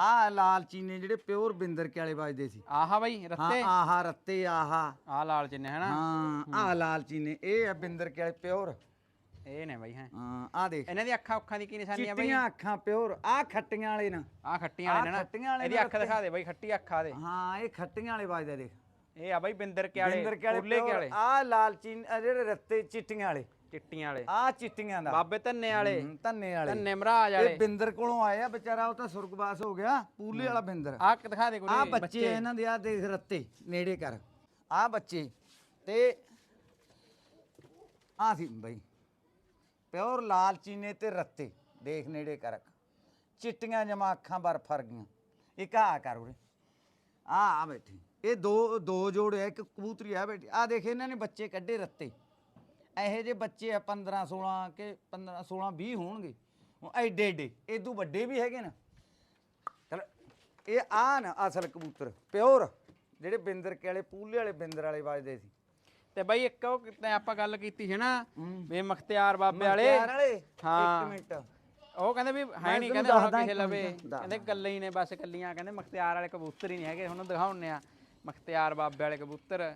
ਆ ਲਾਲ ਚੀਨੇ ਜਿਹੜੇ ਪਿਓਰ ਬਿੰਦਰ ਕੇ ਵਾਲੇ ਵੱਜਦੇ ਸੀ। ਆਹਾ ਬਾਈ ਹਾਂ ਰੱਤੇ? ਆਹਾ ਰੱਤੇ ਆਹਾ। ਆਹ ਲਾਲ ਚਿੰਨੇ ਹਨਾ? ਹਾਂ ਆ ਲਾਲ ਚੀਨੇ ਇਹ ਆ ਬਿੰਦਰ ਕੇ ਵਾਲੇ ਪਿਓਰ। ਇਹ ਨੇ ਬਾਈ ਹੈ। ਹਾਂ ਆ ਦੇਖ। ਇਹਨਾਂ ਦੀ ਅੱਖਾਂ ਅੱਖਾਂ ਦੀ ਕੀ ਨਿਸ਼ਾਨੀ ਆ ਬਾਈ? ਚਿੱਟੀਆਂ ਅੱਖਾਂ ਪਿਓਰ ਆ ਖੱਟੀਆਂ ਵਾਲੇ ਨਾ। ਆਹ ਖੱਟੀਆਂ ਵਾਲੇ ਨੇ ਆਹ ਨਾ। ਖੱਟੀਆਂ ਵਾਲੇ ਇਹਦੀ ਨੇ ਅੱਖ ਦਿਖਾ ਦੇ ਬਾਈ ਖੱਟੀ ਅੱਖਾਂ ਦੇ। ਹਾਂ ਇਹ ਖੱਟੀਆਂ ਵਾਲੇ ਵੱਜਦੇ ਦੇਖ। ਇਹ ਆ ਬਾਈ ਬਿੰਦਰ ਕੇ ਵਾਲੇ ਬਿੰਦਰ ਕੇ ਵਾਲੇ ਕੁਰਲੇ ਕੇ ਵਾਲੇ ਆ ਲਾਲ ਚੀਨ ਆਹ ਜਿਹੜੇ ਰੱਤੇ ਚਿੱਟੀਆਂ ਵਾਲੇ। ਚਿੱਟੀਆਂ ਵਾਲੇ। ਆ ਚਿੱਟੀਆਂ ਦਾ। ਬਾਬੇ ਧੰਨੇ ਵਾਲੇ। ਹੂੰ, ਧੰਨੇ ਵਾਲੇ। ਧੰਨੇ ਮਹਾਰਾਜ ਵਾਲੇ। ਇਹ ਬਿੰਦਰ ਕੋਲੋਂ ਆਇਆ ਵਿਚਾਰਾ ਉਹ ਤਾਂ ਸੁਰਗਵਾਸ ਹੋ ਗਿਆ ਪੂਲੇ ਵਾਲਾ ਬਿੰਦਰ। ਆਹ ਇੱਕ ਦਿਖਾ ਦੇ ਆ ਕੋਈ ਬੱਚੇ ਇਹਨਾਂ ਦੇ ਆ ਦੇਖ ਰੱਤੇ ਨੇੜੇ ਕਰ। ਆ ਬੱਚੇ। ਤੇ ਆ ਸੀ ਬਈ। ਪਿਓਰ ਲਾਲ ਚੀਨੇ ਤੇ ਰੱਤੇ। ਦੇਖ ਨੇੜੇ ਕਰ। ਚਿੱਟੀਆਂ ਜਮਾ ਅੱਖਾਂ ਬਰ ਫਰ ਗਈਆਂ ਇੱਕ ਆ ਕਰ ਉਰੇ। ਆ ਆ ਬੈਠੀ। ਇਹ ਦੋ ਦੋ ਜੋੜੇ ਆ ਇੱਕ ਕਬੂਤਰੀ ਆ ਬੈਠੀ। ਆ ਦੇਖ ਇਹਨਾਂ ਨੇ ਬੱਚੇ ਕੱਢੇ ਰੱਤੇ। ਇਹੋ ਜਿਹੇ ਬੱਚੇ ਆ 15 16 ਕੇ 15 16 20 ਹੋਣਗੇ। ਉਹ ਐਡੇ ਐਡੇ ਇਦੋਂ ਵੱਡੇ ਵੀ ਹੈਗੇ ਨਾ। ਚਲ ਇਹ ਆ ਨਾ ਅਸਲ ਕਬੂਤਰ ਪਿਓਰ ਜਿਹੜੇ ਬਿੰਦਰ ਕੇ ਵਾਲੇ ਪੂਲੇ ਵਾਲੇ ਬਿੰਦਰ ਵਾਲੇ ਵੱਜਦੇ ਸੀ। ਤੇ ਬਾਈ ਇੱਕ ਉਹ ਕਿਤੇ ਆਪਾਂ ਗੱਲ ਕੀਤੀ ਸੀ ਨਾ ਵੀ ਮਖਤਿਆਰ ਬਾਬੇ ਵਾਲੇ। ਮਖਤਿਆਰ ਵਾਲੇ ਹਾਂ। ਇੱਕ ਮਿੰਟ। ਉਹ ਕਹਿੰਦੇ ਵੀ ਹੈ ਨਹੀਂ ਕਹਿੰਦੇ ਹੁਣ ਦੱਸਦਾ ਕਿਸੇ ਲਵੇ। ਕਹਿੰਦੇ ਕੱਲੇ ਹੀ ਨੇ ਬਸ ਕੱਲੀਆਂ ਕਹਿੰਦੇ ਮਖਤਿਆਰ ਵਾਲੇ ਕਬੂਤਰ ਹੀ ਨਹੀਂ ਹੈਗੇ। ਹੁਣ ਦਿਖਾਉਣੇ ਆ ਮਖਤਿਆਰ ਬਾਬੇ ਵਾਲੇ ਕਬੂਤਰ।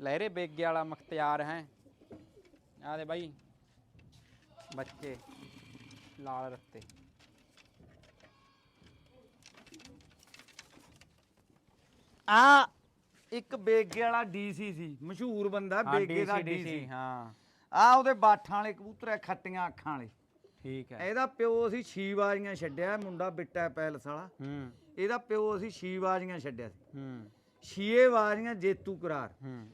ਲਹਿਰੇ ਬੇਗੇ ਵਾਲਾ ਮਖਤਿਆਰ ਹੈ। ਆ ਦੇ ਬਾਈ। ਬੱਚੇ ਲਾਲ ਰੱਤੇ। ਆ ਇੱਕ ਬੇਗੇ ਵਾਲਾ ਡੀਸੀ ਸੀ ਮਸ਼ਹੂਰ ਬੰਦਾ ਬੇਗੇ ਦਾ ਡੀਸੀ ਹਾਂ। ਆ ਉਹਦੇ ਬਾਠਾਂ ਵਾਲੇ ਕਬੂਤਰ ਆ ਖੱਟੀਆਂ ਅੱਖਾਂ ਵਾਲੇ। ਠੀਕ ਹੈ। ਇਹਦਾ ਪਿਓ ਸੀ ਛੀ ਵਾਰੀਆਂ ਛੱਡਿਆ ਮੁੰਡਾ ਬਿੱਟਾ ਪੈਲਸ ਵਾਲਾ। ਹੂੰ। ਇਹਦਾ ਪਿਓ ਸੀ ਛੀ ਵਾਰੀਆਂ ਛੱਡਿਆ ਸੀ। ਹੂੰ। ਛੀਏ ਵਾਰੀਆਂ ਜੇਤੂ ਕਰਾਰ। ਹੂੰ।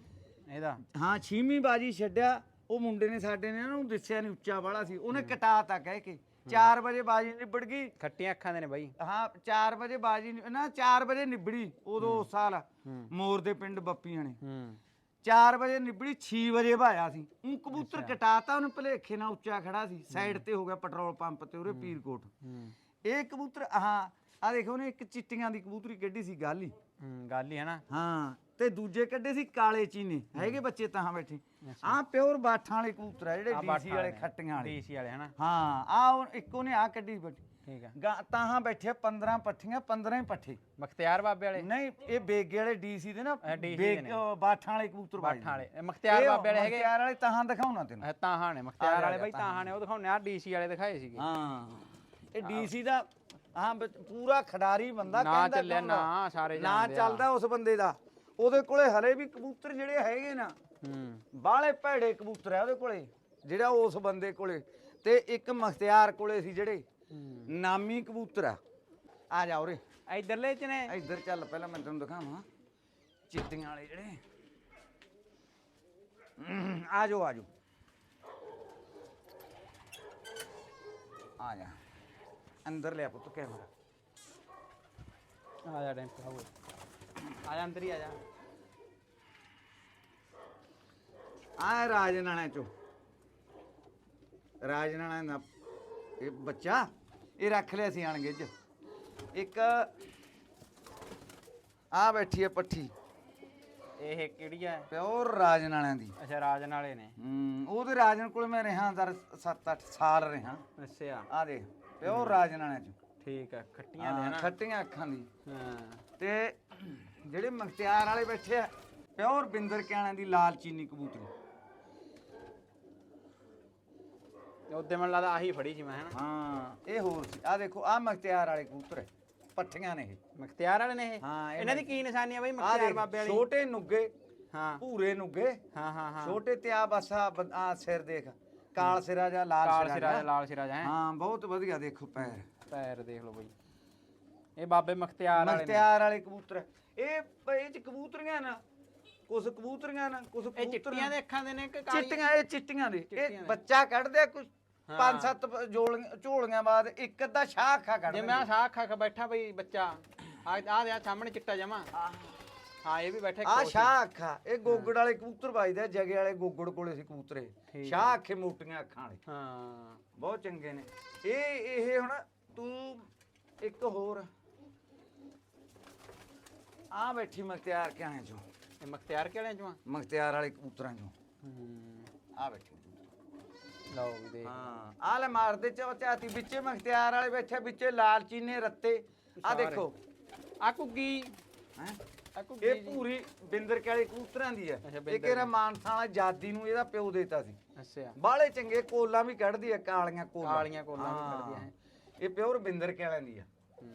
ਇਹਦਾ। ਹਾਂ ਛੀਵੀਂ ਬਾਜੀ ਛੱਡਿਆ ਉਹ ਮੁੰਡੇ ਨੇ ਸਾਡੇ ਨੇ ਉਹਨੂੰ ਦੱਸਿਆ ਨਹੀਂ ਉੱਚਾ ਵਾਲਾ ਸੀ ਉਹਨੇ ਕਟਾਤਾ ਕਹਿ ਕੇ। 4 ਵਜੇ ਬਾਜੀ ਨਿਬੜ ਗਈ। ਖੱਟੀਆਂ ਅੱਖਾਂ ਦੇ ਨੇ ਬਾਈ। ਹਾਂ 4 ਵਜੇ ਬਾਜੀ ਨਿ- ਨਾ 4 ਵਜੇ ਨਿਬੜੀ ਉਦੋਂ ਉਸ ਸਾਲ। ਮੋਰ ਦੇ ਪਿੰਡ ਬੱਪੀਆਂ ਨੇ। ਹੂੰ। 4 ਵਜੇ ਨਿਬੜੀ 6 ਵਜੇ ਭਾਇਆ ਸੀ। ਉਹ ਕਬੂਤਰ ਕਟਾਤਾ ਉਹਨੇ ਭਲੇਖੇ ਨਾਲ ਉੱਚਾ ਖੜਾ ਸੀ। ਸਾਈਡ ਤੇ ਹੋ ਗਿਆ ਪੈਟਰੋਲ ਪੰਪ ਤੇ ਉਹਰੇ ਪੀਰਕੋਟ। ਹੂੰ। ਇਹ ਕਬੂਤਰ ਹਾਂ ਆ ਦੇਖੋ ਉਹਨੇ ਇੱਕ ਚਿੱਟੀਆਂ ਦੀ ਕਬੂਤਰੀ ਕੱਢੀ ਸੀ ਗਾਲੀ। ਹੂੰ ਗੱਲ ਹੀ ਹੈ ਨਾ? ਹਾਂ ਤੇ ਦੂਜੇ ਕੱਢੇ ਸੀ ਕਾਲੇ ਚੀਨੇ। ਹੈਗੇ ਬੱਚੇ ਤਾਂ ਬੈਠੇ। ਆਹ ਪਿਓਰ ਬਾਠਾਂ ਵਾਲੇ ਕਬੂਤਰ ਆ ਜਿਹੜੇ ਆਹ ਡੀਸੀ ਵਾਲੇ। ਖੱਟੀਆਂ ਵਾਲੇ। ਡੀਸੀ ਵਾਲੇ ਹਨਾ? ਹਾਂ ਆ ਇੱਕ ਉਹਨੇ ਆ ਕੱਢੀ ਬੱਟੀ ਠੀਕ ਗਾਂ ਤਾਹਾਂ ਬੈਠੇ 15 ਪੱਠੀਆਂ 15 ਹੀ ਪੱਠੇ। ਮਖਤਿਆਰ ਬਾਬੇ ਵਾਲੇ? ਨਹੀਂ ਇਹ ਬੇਗੇ ਵਾਲੇ ਡੀਸੀ ਦੇ ਨਾ ਨੇ। ਬਾਠਾਂ ਵਾਲੇ ਕਬੂਤਰ ਬਾਠਾਂ ਵਾਲੇ। ਮਖਤਿਆਰ ਬਾਬੇ ਵਾਲੇ ਹੈਗੇ? ਮਖਤਿਆਰ ਵਾਲੇ ਤਾਹਾਂ ਦਿਖਾਉਣਾ ਤੈਨੂੰ। ਤਾਹਾਂ ਨੇ ਆ ਮਖਤਿਆਰ ਵਾਲੇ ਬਾਈ ਤਾਹਾਂ ਨੇ ਉਹ ਦਿਖਾਉਣੇ ਆ ਡੀਸੀ ਵਾਲੇ ਦਿਖਾਏ ਸੀਗੇ। ਹਾਂ ਇਹ ਡੀਸੀ ਦਾ ਹਾਂ ਬ- ਪੂਰਾ ਖਿਡਾਰੀ ਬੰਦਾ ਨਾ ਕਹਿੰਦਾ ਚੱਲਿਆ, ਕੌਣ ਆ? ਨਾ ਸਾਰੇ ਨਾ ਆ। ਚੱਲਦਾ ਉਸ ਬੰਦੇ ਦਾ। ਉਹਦੇ ਕੋਲੇ ਹਲੇ ਵੀ ਕਬੂਤਰ ਜਿਹੜੇ ਹੈਗੇ ਨਾ ਹੂੰ। ਬਾਹਲੇ ਭੈੜੇ ਕਬੂਤਰ ਆ ਉਹਦੇ ਕੋਲੇ ਜਿਹੜਾ ਉਸ ਬੰਦੇ ਕੋਲੇ। ਤੇ ਇੱਕ ਮਖਤਿਆਰ ਕੋਲੇ ਸੀ ਜਿਹੜੇ ਨਾਮੀ ਕਬੂਤਰ ਆ। ਆ ਜਾ ਉਰੇ। ਇਧਰਲੇ ਚ ਨੇ? ਇੱਧਰ ਚੱਲ ਪਹਿਲਾਂ ਮੈਂ ਤੈਨੂੰ ਦਿਖਾਵਾਂ। ਚਿੱਟੀਆਂ ਵਾਲੇ ਜਿਹੜੇ। ਹਮ, ਆ ਜਾਓ ਆ ਜਾਓ। ਆ ਜਾ। ਅੰਦਰ ਲਿਆ ਪੁੱਤ ਕੈਮਰਾ। ਆ ਜਾ ਟੈਂਪ ਆਓ ਆ ਜਾ ਅੰਦਰ ਹੀ ਆ ਜਾ। ਆ ਰਾਜਨਾਣਾ ਚੋ। ਰਾਜਨਾਣਾ ਦਾ ਇਹ ਬੱਚਾ ਇਹ ਰੱਖ ਲਿਆ ਸੀ ਆਣਗੇ ਚ ਇੱਕ ਆ ਬੈਠੀ ਹੈ ਪੱਠੀ। ਇਹ ਕਿਹੜੀ ਆ? ਪਿਓਰ ਰਾਜਨਾਣਾ ਦੀ। ਅੱਛਾ ਰਾਜਨ ਵਾਲੇ ਨੇ। ਹੂੰ ਉਹਦੇ ਰਾਜਨ ਕੋਲ ਮੈਂ ਰਿਹਾ ਦਰ 7-8 ਸਾਲ ਰਿਹਾ। ਅੱਛਾ। ਆ ਦੇਖ ਪਿਓਰ ਰਾਜਨਾਣਾ ਚ। ਠੀਕ ਆ ਖੱਟੀਆਂ ਦੇ ਹਨਾ ਖੱਟੀਆਂ ਅੱਖਾਂ ਦੀ। ਹਾਂ। ਤੇ ਜਿਹੜੇ ਮਖਤਿਆਰ ਵਾਲੇ ਬੈਠੇ ਆ ਪਿਓਰ ਬਿੰਦਰ ਕਿਆਣਾ ਦੀ ਲਾਲ ਚੀਨੀ ਕਬੂਤਰੀ। ਉਹਦੇ ਮੈਨੂੰ ਲੱਗਦਾ ਆਹੀ ਫੜੀ ਸੀ ਮੈਂ ਹਨਾ ਹਾਂ ਇਹ ਹੋਰ ਸੀ। ਆ ਦੇਖੋ ਆ ਮਖਤਿਆਰ ਵਾਲੇ ਕਬੂਤਰ ਹੈ ਪੱਠੀਆਂ ਨੇ ਇਹ। ਮਖਤਿਆਰ ਵਾਲੇ ਨੇ ਇਹ? ਹਾਂ, ਇਹਨਾਂ ਦੀ ਕੀ ਨਿਸ਼ਾਨੀ ਆ ਬਾਈ ਆ ਮਖਤਿਆਰ ਦੇਖ ਬਾਬੇ ਵਾਲੀ ਛੋਟੇ ਨੁੱਗੇ ਹਾਂ। ਭੂਰੇ ਨੁੱਗੇ। ਹਾਂ ਹਾਂ ਹਾਂ। ਛੋਟੇ ਤੇ ਆ ਬਸ ਆ ਬੰ- ਆ ਸਿਰ ਦੇਖ ਕਾਲ ਸਿਰਾ ਜਾਂ ਲਾਲ ਕਾਲ ਸਿਰਾ ਸਿਰਾ ਜਿਹਾ। ਲਾਲ ਸਿਰਾ ਹੈ? ਹਾਂ ਬਹੁਤ ਵਧੀਆ ਦੇਖੋ ਪੈਰ। ਪੈਰ ਦੇਖ ਲਓ ਬਾਈ। ਇਹ ਬਾਬੇ ਮਖਤਿਆਰ ਵਾਲੇ ਨੇ। ਮਖਤਿਆਰ ਵਾਲੇ ਕਬੂਤਰ ਇਹ ਇਹ ਚ ਕਬੂਤਰੀਆਂ ਨਾ ਕੁਝ ਕਬੂਤਰੀਆਂ ਨਾ ਕੁਝ ਇਹ ਚਿੱਟੀਆਂ ਦੇ ਅੱਖਾਂ ਦੇ ਨੇ ਕਿ ਕਾਲੀਆਂ? ਚਿੱਟੀਆਂ ਇਹ ਚਿੱਟੀਆਂ ਦੇ। ਇਹ। ਬੱਚਾ ਕੱਢਦੇ ਕੁਝ। ਪੰਜ ਸੱਤ ਜੋਲੀਆਂ ਝੋਲੀਆਂ ਬਾਅਦ ਇੱਕ ਅੱਧਾ ਸ਼ਾਹ ਅੱਖਾਂ ਜੇ ਮੈਂ ਸਾਹ ਖਾ ਬੈਠਾ ਬਈ ਬੱਚਾ ਆ ਆ ਦੇ ਸਾਹਮਣੇ ਚਿੱਟਾ ਜਮਾ। ਹਾਂ। ਇਹ ਵੀ ਬੈਠਾ ਆ। ਸ਼ਾਹ ਅੱਖਾਂ ਇਹ ਗੋਗੜ ਵਾਲੇ ਕਬੂਤਰ ਵੱਜਦੇ ਜਗੇ ਵਾਲੇ ਗੋਗੜ ਕੋਲੇ ਸੀ ਕਬੂਤਰੇ। ਸ਼ਾਹ ਅੱਖੇ ਮੋਟੀਆਂ ਅੱਖਾਂ ਵਾਲੇ। ਹਾਂ। ਬਹੁਤ ਚੰਗੇ ਨੇ। ਇਹ ਇਹ ਹੁਣ ਤੂੰ ਇੱਕ ਹੋਰ ਆ ਬੈਠੀ ਮਖਤਿਆਰ ਕਿਆਂ ਚੋਂ। ਇਹ ਮਖਤਿਆਰ ਕਿਹੜੇ ਚੋਂ ਆ? ਮਖਤਿਆਰ ਵਾਲੇ ਕਬੂਤਰਾਂ ਚੋਂ। ਹੂੰ। ਆ ਬੈਠੀ। ਲਓ ਵੀ ਦੇਖ। ਹਾਂ ਆ ਲੈ ਮਾਰਦੇ ਚ ਝਾਤੀ ਵਿੱਚੇ ਮਖਤਿਆਰ ਵਾਲੇ ਬੈਠੇ ਵਿੱਚੇ ਲਾਲ ਚੀਨੇ ਰੱਤੇ। ਆ ਦੇਖੋ। ਆ ਕੁੱਗੀ ਹੈਂ? ਆ ਕੁੱਗੀ ਇਹ ਜੀ। ਪੂਰੀ ਬਿੰਦਰ ਕਾਲੇ ਕਬੂਤਰਾਂ ਦੀ ਹੈ। ਅੱਛਾ, ਇਹ ਬਿੰਦਰ ਕਿਹੜਾ ਮਾਨਸਾ ਵਾਲਾ ਜਾਦੀ ਨੂੰ ਇਹਦਾ ਪਿਓ ਦੇਤਾ ਸੀ। ਅੱਛਾ। ਬਾਹਲੇ ਚੰਗੇ ਕੋਲਾਂ ਵੀ ਕੱਢਦੀ ਹੈ ਕਾਲੀਆਂ ਕੋਲਾਂ। ਕਾਲੀਆਂ ਕੋਲਾਂ ਵੀ ਹਾਂ। ਕੱਢਦੀਆਂ। ਇਹ ਪਿਓਰ ਬਿੰਦਰ ਕਾਲਿਆਂ ਦੀ ਆ ਹੂੰ।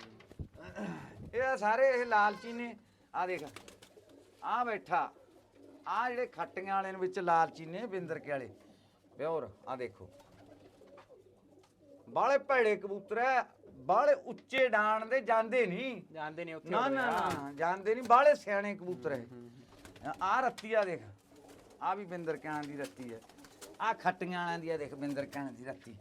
ਇਹ ਆ ਸਾਰੇ ਇਹ ਲਾਲਚੀ ਨੇ ਆ ਦੇਖ ਆ ਬੈਠਾ। ਆ ਜਿਹੜੇ ਖੱਟੀਆਂ ਵਾਲੇ ਨੇ ਵਿੱਚ ਲਾਲਚੀ ਨੇ ਬਿੰਦਰ ਕੇ ਵਾਲੇ। ਪਿਓਰ ਆ ਦੇਖੋ। ਬਾਲੇ ਭੈੜੇ ਕਬੂਤਰ ਐ ਬਾਲੇ ਉੱਚੇ ਡਾਣ ਦੇ ਜਾਂਦੇ ਨਹੀਂ। ਜਾਣਦੇ ਨਹੀਂ ਉੱਥੇ ਨਾ ਨਾ। ਨਾ ਜਾਂਦੇ ਨਹੀਂ ਬਾਲੇ ਸਿਆਣੇ ਕਬੂਤਰ ਐ। ਹੂੰ, ਆ ਰੱਤੀ ਆ ਦੇਖ ਆ ਵੀ ਬਿੰਦਰ ਕਾਂਆਂ ਦੀ ਰੱਤੀ ਐ। ਆ ਖੱਟੀਆਂ ਵਾਲਿਆਂ ਦੀ ਆ ਦੇਖ ਬਿੰਦਰ ਕਾਂਆਂ ਦੀ ਰੱਤੀ।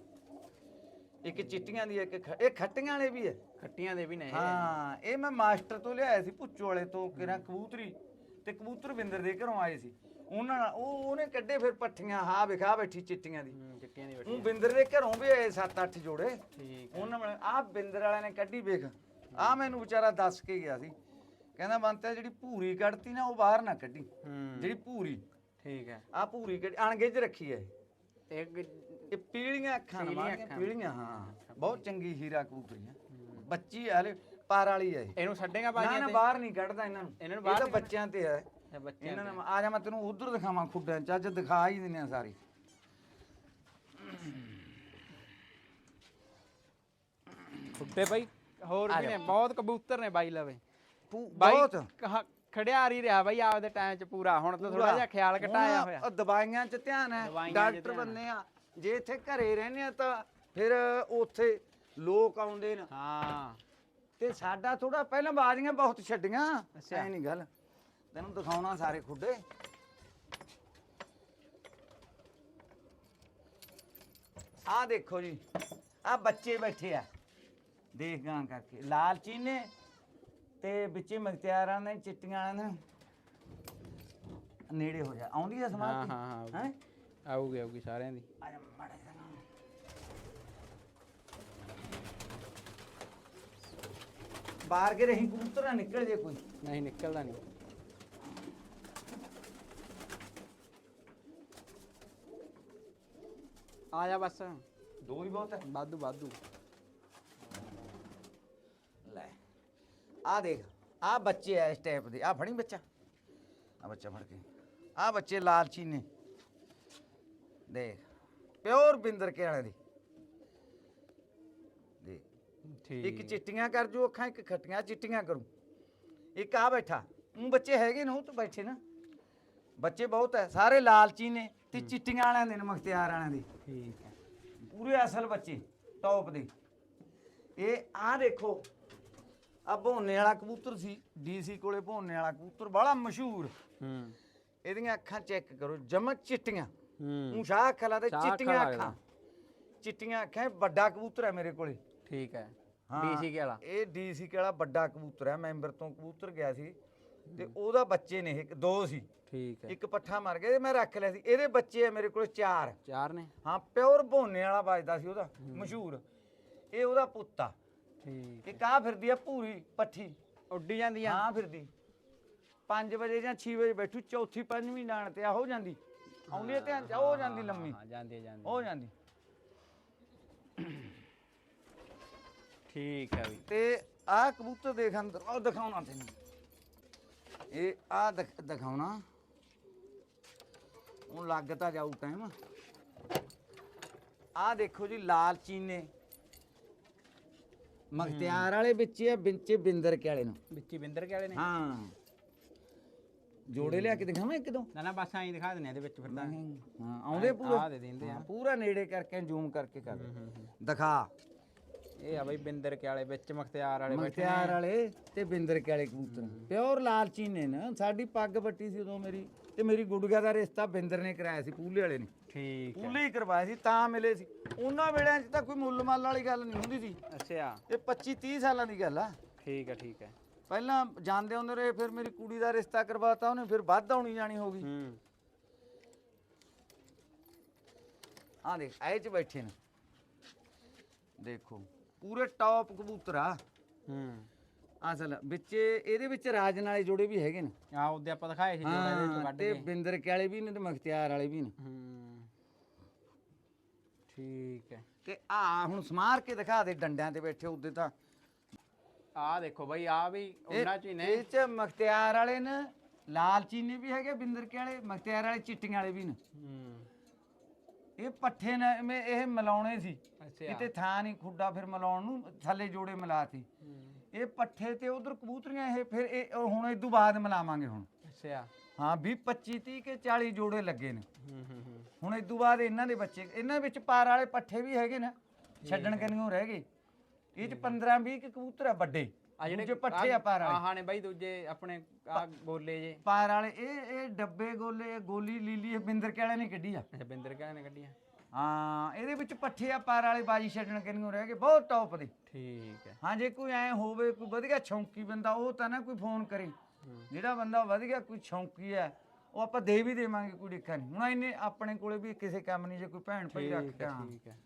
ਇੱਕ ਚਿੱਟੀਆਂ ਦੀ ਐ, ਇੱਕ ਖ- ਇਹ ਖੱਟੀਆਂ ਵਾਲੇ ਵੀ ਐ। ਖੱਟੀਆਂ ਦੇ ਵੀ ਨੇ। ਇਹ। ਹਾਂ ਇਹ ਮੈਂ ਮਾਸਟਰ ਤੋਂ ਲਿਆਇਆ ਸੀ ਭੁੱਚੋ ਵਾਲੇ ਤੋਂ ਕਿਰਾਂ ਕਬੂਤਰੀ ਤੇ ਕਬੂਤਰ ਬਿੰਦਰ ਦੇ ਘਰੋਂ ਆਏ ਸੀ। ਉਹਨਾਂ ਨਾਲ ਉਹ ਉਹਨੇ ਕੱਢੇ ਫਿਰ ਪੱਠੀਆਂ ਹਾਂ ਵਿਖਾ ਬੈਠੀ ਚਿੱਟੀਆਂ ਦੀ। ਹੂੰ, ਚਿੱਟੀਆਂ ਦੀ ਉਹ ਬੱਟੀ ਬਿੰਦਰ ਦੇ ਘਰੋਂ ਵੀ ਆਏ 7-8 ਜੋੜੇ। ਠੀਕ ਉਹਨਾਂ ਨਾਲ ਆ ਬਿੰਦਰ ਵਾਲਿਆਂ ਨੇ ਕੱਢੀ ਵੇਖ। ਆ ਮੈਨੂੰ ਵਿਚਾਰਾ ਦੱਸ ਕੇ ਗਿਆ ਸੀ। ਕਹਿੰਦਾ ਬੰਤਿਆ ਜਿਹੜੀ ਭੂਰੀ ਕੱਢਤੀ ਨਾ ਉਹ ਬਾਹਰ ਨਾ ਕੱਢੀ। ਹੂੰ। ਜਿਹੜੀ ਭੂਰੀ। ਠੀਕ ਹੈ ਆ ਭੂਰੀ ਕੱਢ ਅਣਗੇ ਚ ਰੱਖੀ ਹੈ ਤੇ ਇੱਕ ਇਹ ਪੀਲੀਆਂ ਅੱਖਾਂ ਪੀਲੀਆਂ ਅੱਖਾਂ। ਪੀਲੀਆਂ ਹਾਂ। ਬਹੁਤ ਚੰਗੀ ਹੀਰਾ ਕਬੂਤਰੀਆਂ ਬੱਚੀ ਹੈ ਹਲੇ ਪਾਰ ਵਾਲੀ ਇਹ। ਇਹਨੂੰ ਛੱਡੇਗਾ ਨਾ ਨਾ ਬਾਹਰ ਨਹੀਂ ਕੱਢਦਾ ਇਹਨਾਂ ਨੂੰ। ਇਹਨਾਂ ਨੂੰ ਇਹ ਬਾਹਰ ਤਾਂ ਨਹੀਂ ਕੱਢਣਾ? ਬੱਚਿਆਂ ਤੇ ਇਹ ਬੱਚਿਆਂ ਇਹਨਾਂ। ਨੇ ਆ ਜਾ ਮੈਂ ਤੈਨੂੰ ਉਧਰ ਦਿਖਾਵਾਂ ਖੁੱਡਾਂ ਚ। ਅੱਜ ਦਿਖਾ ਹੀ ਦਿੰਨੇ ਆ ਸਾਰੀ। ਖੁੱਡੇ ਬਾਈ ਹੋਰ ਆ ਵੀ। ਨੇ ਬਹੁਤ ਕਬੂਤਰ ਨੇ ਬਾਈ ਲਵੇ। ਪੂ- ਬਾਈ ਬਹੁਤ। ਕਹਾ- ਖੜਿਆਰ ਹੀ ਰਿਹਾ ਬਾਈ ਆਪਦੇ ਟਾਈਮ 'ਚ ਪੂਰਾ ਹੁਣ ਤਾਂ ਥੋੜਾ ਜਿਹਾ ਖਿਆਲ ਘਟਾਇਆ ਹੋਇਆ। ਉਹ ਦਵਾਈਆਂ 'ਚ ਧਿਆਨ ਹੈ ਦਵਾਈਆਂ 'ਚ ਡਾਕਟਰ ਧਿਆਨ। ਬੰਨੇ ਆ ਜੇ ਇੱਥੇ ਘਰੇ ਰਹਿੰਦੇ ਆ ਤਾਂ ਫਿਰ ਉੱਥੇ ਲੋਕ ਆਉਂਦੇ ਨੇ। ਹਾਂ। ਤੇ ਸਾਡਾ ਥੋੜਾ ਪਹਿਲਾਂ ਬਾਜ਼ੀਆਂ ਬਹੁਤ ਛੱਡੀਆਂ ਅੱਛਾ। ਐ ਨਹੀਂ ਗੱਲ। ਤੈਨੂੰ ਦਿਖਾਉਣਾ ਸਾਰੇ ਖੁੱਡੇ। ਆਹ ਦੇਖੋ ਜੀ ਆ ਬੱਚੇ ਬੈਠੇ ਆ। ਦੇਖ ਗਾਂ ਕਰਕੇ ਲਾਲ ਚੀਨੇ ਤੇ ਵਿੱਚੇ ਮਖਤਿਆਰਾਂ ਨੇ ਚਿੱਟੀਆਂ ਨੇ ਨੇੜੇ ਹੋ ਜਾ। ਆਉਂਦੀ ਆ ਹਾਂ ਸਮਾਜ ਹਾਂ ਹਾਂ ਆਊਗੀ। ਹੈ? ਆਊਗੀ ਆਊਗੀ ਸਾਰਿਆਂ ਦੀ। ਆ ਜਾ ਮਾੜਾ ਜਿਹਾ ਨਾ। ਬਾਹਰ ਕੇ ਰਹੀ ਕਬੂਤਰ ਨਾ ਨਿਕਲ ਜੇ ਕੋਈ। ਨਹੀਂ ਨਿਕਲਦਾ ਨਹੀਂ। ਆ ਜਾ ਬਸ। ਦੋ ਹੀ ਬਹੁਤ ਹੈ। ਵਾਧੂ ਵਾਧੂ। ਆ ਦੇਖ ਆ ਬੱਚੇ ਆ ਇਸ ਟਾਈਪ ਦੇ। ਆ ਫੜੀ ਬੱਚਾ। ਆ ਬੱਚਾ ਫੜ ਕੇ। ਆ ਬੱਚੇ ਲਾਲਚੀ ਨੇ ਦੇਖ ਪਿਓਰ ਬਿੰਦਰ ਕੇ ਵਾਲੇ ਦੀ। ਦੇਖ ਠੀਕ। ਇੱਕ ਚਿੱਟੀਆਂ ਕਰ ਜੂ ਅੱਖਾਂ ਇੱਕ ਖੱਟੀਆਂ ਚਿੱਟੀਆਂ ਕਰੂ। ਇੱਕ ਆ ਬੈਠਾ। ਉਹ ਬੱਚੇ ਹੈਗੇ ਨੇ ਉਹ ਤਾਂ ਬੈਠੇ ਨਾ। ਬੱਚੇ ਬਹੁਤ ਹੈ ਸਾਰੇ ਲਾਲਚੀ ਨੇ ਤੇ ਚਿੱਟੀਆਂ ਵਾਲਿਆਂ ਦੇ ਨੇ ਮਖਤਿਆਰ ਵਾਲਿਆਂ ਦੇ। ਠੀਕ ਹੈ ਪੂਰੇ ਅਸਲ ਬੱਚੇ ਟੌਪ ਦੇ। ਇਹ ਆ ਦੇਖੋ ਆ ਭੋਨੇ ਵਾਲਾ ਕਬੂਤਰ ਸੀ ਡੀਸੀ ਕੋਲੇ ਭੋਨੇ ਵਾਲਾ ਕਬੂਤਰ ਬੜਾ ਮਸ਼ਹੂਰ। ਹੂੰ। ਇਹਦੀਆਂ ਅੱਖਾਂ ਚੈੱਕ ਕਰੋ ਜਮਕ ਚਿੱਟੀਆਂ। ਹੂੰ। ਉਹ ਸ਼ਾਹ ਅੱਖਾਂ ਲਾ ਤੇ ਸ਼ਾਹ ਅੱਖਾਂ ਚਿੱਟੀਆਂ ਲੱਗਦਾ। ਅੱਖਾਂ ਚਿੱਟੀਆਂ ਅੱਖਾਂ ਇਹ ਵੱਡਾ ਕਬੂਤਰ ਹੈ ਮੇਰੇ ਕੋਲੇ। ਠੀਕ ਹੈ। ਹਾਂ, ਡੀਸੀ ਕੇ ਵਾਲਾ। ਇਹ ਡੀਸੀ ਵਾਲਾ ਵੱਡਾ ਕਬੂਤਰ ਹੈ ਮੈਂਬਰ ਤੋਂ ਕਬੂਤਰ ਗਿਆ ਸੀ। ਤੇ ਉਹਦਾ ਬੱਚੇ ਨੇ ਇੱਕ ਦੋ ਸੀ। ਠੀਕ ਹੈ। ਇੱਕ ਪੱਠਾ ਮਰ ਗਿਆ ਤੇ ਮੈਂ ਰੱਖ ਲਿਆ ਸੀ। ਇਹਦੇ ਬੱਚੇ ਆ ਮੇਰੇ ਕੋਲ ਚਾਰ। ਚਾਰ ਨੇ? ਹਾਂ ਪਿਓਰ ਭੋਨੇ ਵਾਲਾ ਵੱਜਦਾ ਸੀ ਉਹਦਾ ਮਸ਼ਹੂਰ। ਇਹ ਉਹਦਾ ਪੁੱਤਾ ਠੀਕ ਇੱਕ ਆ ਫਿਰਦੀ ਆ ਪੂਰੀ ਪੱਠੀ। ਉੱਡੀ ਜਾਂਦੀ ਆ। ਹਾਂ ਫਿਰਦੀ। 5 ਵਜੇ ਜਾਂ 6 ਵਜੇ ਬੈਠੂ ਚੌਥੀ ਪੰਜਵੀਂ ਡਾਣ ਤੇ ਆ ਹੋ ਜਾਂਦੀ। ਆਉਂਦੀ ਹੈ ਧਿਆਨ ਚ ਹੋ ਜਾਂਦੀ ਲੰਮੀ। ਹਾਂ ਜਾਂਦੀ ਜਾਂਦੀ ਹੋ ਜਾਂਦੀ। ਠੀਕ ਹੈ ਬਈ ਤੇ ਆਹ ਕਬੂਤਰ ਦੇਖ ਅੰਦਰ ਉਹ ਦਿਖਾਉਣਾ ਤੈਨੂੰ। ਇਹ ਆ ਦਿਖਾਉਣਾ। ਉਹ ਲੱਗ ਤਾਂ ਜਾਊ ਟਾਈਮ ਆ ਦੇਖੋ ਜੀ ਲਾਲ ਚੀਨੇ। ਮਖਤਿਆਰ ਵਾਲੇ ਵਿੱਚ ਆ ਵਿੱਚ ਬਿੰਦਰ ਕੇ ਵਾਲੇ ਨੂੰ। ਵਿੱਚੀ ਬਿੰਦਰ ਕੇ ਵਾਲੇ ਨੇ। ਹਾਂ। ਜੋੜੇ ਲਿਆ ਕੇ ਦਿਖਾਵਾਂ ਇੱਕ ਦੋ? ਨਾ ਨਾ ਬਸ ਐਂ ਦਿਖਾ ਦਿੰਨੇ ਇਹਦੇ ਵਿੱਚ ਫਿਰ ਤਾਂ। ਹਾਂ ਆਉਂਦੇ ਪੂਰਾ? ਆਹ ਦੇ ਦਿੰਦੇ ਆ। ਹਾਂ, ਪੂਰਾ ਨੇੜੇ ਕਰਕੇ ਜ਼ੂਮ ਕਰਕੇ ਕਰ। ਹੂੰ, ਹੂੰ, ਹੂੰ। ਦਿਖਾ। ਇਹ ਆ ਬਈ ਬਿੰਦਰ ਕੇ ਵਾਲੇ ਵਿੱਚ ਮਖਤਿਆਰ ਵਾਲੇ ਬੈਠੇ ਮਖਤਿਆਰ ਵਾਲੇ ਤੇ ਬਿੰਦਰ ਕੇ ਵਾਲੇ ਕਬੂਤਰ। ਪਿਓਰ ਲਾਲਚੀ ਨੇ ਨਾ ਸਾਡੀ ਪੱਗ ਵੱਟੀ ਸੀ ਉਦੋਂ ਮੇਰੀ। ਤੇ ਮੇਰੀ ਗੁੱਡਗਾ ਦਾ ਰਿਸ਼ਤਾ ਬਿੰਦਰ ਨੇ ਕਰਾਇਆ ਸੀ ਪੂਲੇ ਵਾਲੇ ਨੇ। ਠੀਕ ਹੈ। ਪੂਲੇ ਹੀ ਕਰਵਾਇਆ ਸੀ ਤਾਂ ਮਿਲੇ ਸੀ। ਉਹਨਾਂ ਵੇਲਿਆਂ 'ਚ ਤਾਂ ਕੋਈ ਮੁੱਲ ਮੱਲ ਵਾਲੀ ਗੱਲ ਨਹੀਂ ਹੁੰਦੀ ਸੀ। ਅੱਛਾ। ਇਹ 25 30 ਸਾਲਾਂ ਦੀ ਗੱਲ ਆ। ਠੀਕ ਹੈ ਠੀਕ ਹੈ। ਪਹਿਲਾਂ ਜਾਂਦੇ ਹੁੰਦੇ ਰਹੇ ਫਿਰ ਮੇਰੀ ਕੁੜੀ ਦਾ ਰਿਸ਼ਤਾ ਕਰਵਾਤਾ ਉਹਨੇ ਫਿਰ ਵੱਧ ਆਉਣੀ ਜਾਣੀ ਹੋ ਗਈ। ਹੂੰ। ਆ ਦੇਖ ਐ ਚ ਬੈਠੇ ਨੇ। ਦੇਖੋ ਪੂਰੇ ਟੌਪ ਕਬੂਤਰ ਆ। ਹੂੰ। ਅਸਲ ਵਿੱਚ ਇਹਦੇ ਵਿੱਚ ਰਾਜਨ ਵਾਲੇ ਜੋੜੇ ਵੀ ਹੈਗੇ ਨੇ। ਆ ਉਹਦੇ ਆਪਾਂ ਦਿਖਾਏ ਸੀ ਜਿਹੜਾ ਇਹਦੇ ਹਾਂ ਵਿੱਚੋਂ ਕੱਢ ਤੇ ਕੇ। ਬਿੰਦਰ ਕੇ ਵਾਲੇ ਵੀ ਨੇ ਤੇ ਮਖਤਿਆਰ ਵਾਲੇ ਵੀ ਨੇ। ਹੂੰ ਠੀਕ ਹੈ। ਤੇ ਆ ਹੁਣ ਸਮਾਰ ਕੇ ਦਿਖਾ ਦੇ ਡੰਡਿਆਂ ਤੇ ਬੈਠੇ ਉਹਦੇ ਤਾਂ। ਆ ਦੇਖੋ ਬਾਈ ਆ ਵੀ ਉਹਨਾਂ ਚ ਹੀ ਨੇ। ਇਹ ਚ ਮਖਤਿਆਰ ਵਾਲੇ ਨੇ ਲਾਲ ਚੀਨੀ ਵੀ ਹੈਗੇ ਬਿੰਦਰ ਕੇ ਵਾਲੇ ਮਖਤਿਆਰ ਵਾਲੇ ਚਿੱਟੀਆਂ ਵਾਲੇ ਵੀ ਨੇ। ਹੂੰ। ਇਹ ਪੱਠੇ ਨੇ ਮੈਂ ਇਹ ਮਿਲਾਉਣੇ ਸੀ। ਅੱਛਾ। ਕਿਤੇ ਥਾਂ ਨਹੀਂ ਖੁੱਡਾ ਫਿਰ ਮਿਲਾਉਣ ਨੂੰ ਥੱਲੇ ਜੋੜੇ ਮਿਲਾਤੀ ਹੂੰ, ਇਹ ਪੱਠੇ ਤੇ ਉਧਰ ਕਬੂਤਰੀਆਂ ਇਹ ਫਿਰ ਇਹ ਉਹ ਹੁਣ ਇਦੋਂ ਬਾਅਦ ਮਿਲਾਵਾਂਗੇ ਹੁਣ। ਅੱਛਾ। ਹਾਂ 20 25 30 ਕੇ 40 ਜੋੜੇ ਲੱਗੇ ਨੇ। ਹੂੰ ਹੂੰ ਹੂੰ। ਹੁਣ ਇਦੋਂ ਬਾਅਦ ਇਹਨਾਂ ਦੇ ਬੱਚੇ ਇਹਨਾਂ ਵਿੱਚ ਪਾਰ ਵਾਲੇ ਪੱਠੇ ਵੀ ਹੈਗੇ ਨਾ ਛੱਡਣ ਕਨੀਓ ਰਹਿ ਗਏ। ਇਹ ਚ 15 20 ਕੇ ਕਬੂਤਰ ਆ ਵੱਡੇ ਆ ਜਿਹੜੇ ਦੂਜੇ ਪੱਠੇ ਆ ਪਾਰ ਵਾਲੇ। ਆਹਾਂ ਨੇ ਬਾਈ ਦੂਜੇ ਆਪਣੇ ਆ ਗੋਲੇ ਜੇ। ਪਾਰ ਵਾਲੇ ਇਹ ਇਹ ਡੱਬੇ ਗੋਲੇ ਗੋਲੀ ਲੀਲੀ ਬਿੰਦਰ ਕੇ ਵਾਲੇ ਨੇ ਕੱਢੀ ਆ। ਬਿੰਦਰ ਕਹਿੰਦੇ ਨੇ ਕੱਢੀਆਂ। ਹਾਂ ਇਹਦੇ ਵਿੱਚ ਪੱਠੇ ਆ ਪਾਰ ਵਾਲੇ ਬਾਜੀ ਛੱਡਣ ਕਨੀਓ ਰਹਿ ਗਏ ਬਹੁਤ ਟੌਪ ਦੇ ਠੀਕ ਹੈ। ਹਾਂ ਜੇ ਕੋਈ ਐ ਹੋਵੇ ਕੋਈ ਵਧੀਆ ਛੌਂਕੀ ਬੰਦਾ ਉਹ ਤਾਂ ਨਾ ਕੋਈ ਫੋਨ ਕਰੇ। ਜਿਹੜਾ ਬੰਦਾ ਵਧੀਆ ਕੋਈ ਛੌਂਕੀ ਹੈ ਉਹ ਆਪਾਂ ਦੇ ਵੀ ਦੇਵਾਂਗੇ ਕੋਈ ਦਿੱਕਤ ਨਹੀਂ। ਹੁਣ ਇਹਨੇ ਆਪਣੇ ਕੋਲੇ ਵੀ ਕਿਸੇ ਕੰਮ ਨਹੀਂ ਜੇ ਕੋਈ ਭੈਣ ਭਾਈ ਰੱਖ ਠੀਕ ਕੇ ਹੈ ਹਾਂ ਠੀਕ ਹੈ।